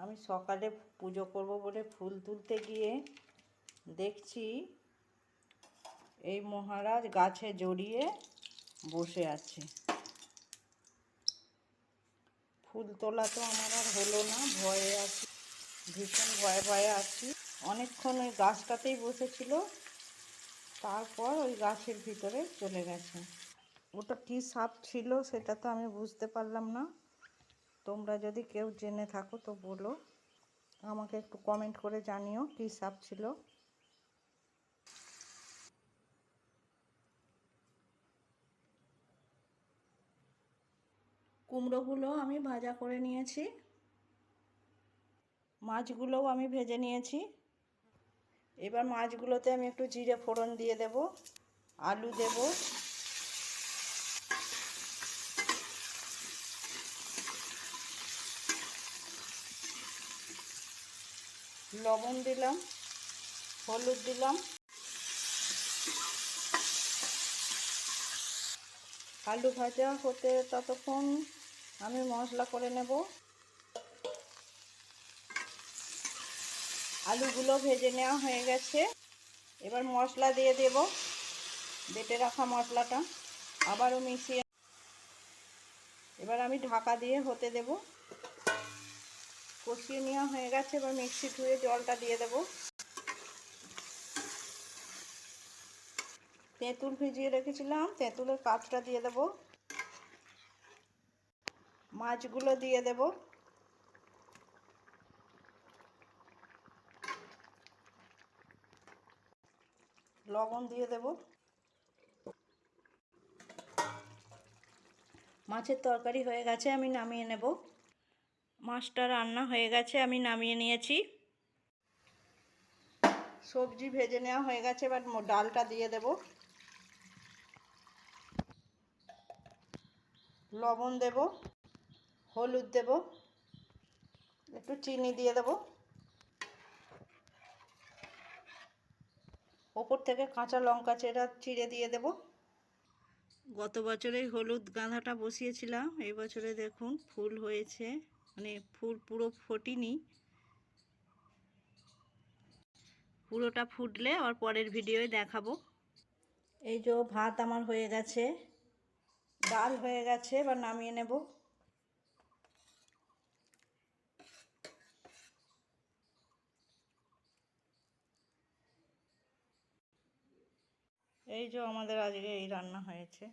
আমি সকালে পুজো করব বলে ফুল তুলতে গিয়ে দেখছি এই মহারাজ গাছে জড়িয়ে বসে আছে। ফুল তোলা তো আমার আর হলো না, ভয়ে আছি, ভীষণ ভয়ে ভয়ে আছি। অনেকক্ষণ ওই গাছটাতেই বসেছিল, তারপর ওই গাছের ভিতরে চলে গেছে। ওটা কী সাপ ছিল সেটা তো আমি বুঝতে পারলাম না। তোমরা যদি কেউ জেনে থাকো তো বলো। আমাকে একটু কমেন্ট করে জানিও কী সাপ ছিল। কুমড়োগুলো আমি ভাজা করে নিয়েছি। মাছগুলোও আমি ভেজে নিয়েছি। এবার মাছগুলোতে আমি একটু জিরে ফোড়ন দিয়ে দেব, আলু দেব লবণ দিলাম, হলুদ দিলাম, আলু ভাজা হতে ততক্ষণ আমি মশলা করে নেব। আলুগুলো ভেজে নেওয়া হয়ে গেছে। এবার মশলা দিয়ে দেব, বেটে রাখা মশলাটা। আবারও মিশিয়ে এবার আমি ঢাকা দিয়ে হতে দেব। কষিয়ে নেওয়া হয়ে গেছে, এবার মিক্সি ধুয়ে জলটা দিয়ে দেব। তেঁতুল ভিজিয়ে রেখেছিলাম, তেঁতুলের কাঠটা দিয়ে দেব। মাছগুলো দিয়ে দেব। লবণ দিয়ে দেব। মাছের তরকারি হয়ে গেছে, আমি নামিয়ে নেব। মাছটা রান্না হয়ে গেছে, আমি নামিয়ে নিয়েছি। সবজি ভেজে নেওয়া হয়ে গেছে, এবার ডালটা দিয়ে দেব। লবণ দেব, হলুদ দেব, একটু চিনি দিয়ে দেব। ওপর থেকে কাঁচা লঙ্কা চেরা চিড়ে দিয়ে দেব। গত বছরে হলুদ গাঁদাটা বসিয়েছিলাম, এই বছরে দেখুন ফুল হয়েছে। মানে ফুল পুরো ফোটেনি। পুরোটা ফুটলে আবার পরের ভিডিওয়ে দেখাবো। এই যে ভাত আমার হয়ে গেছে। ডাল হয়ে গেছে, এবার নামিয়ে নেব। এই যে আমাদের আজকে এই রান্না হয়েছে।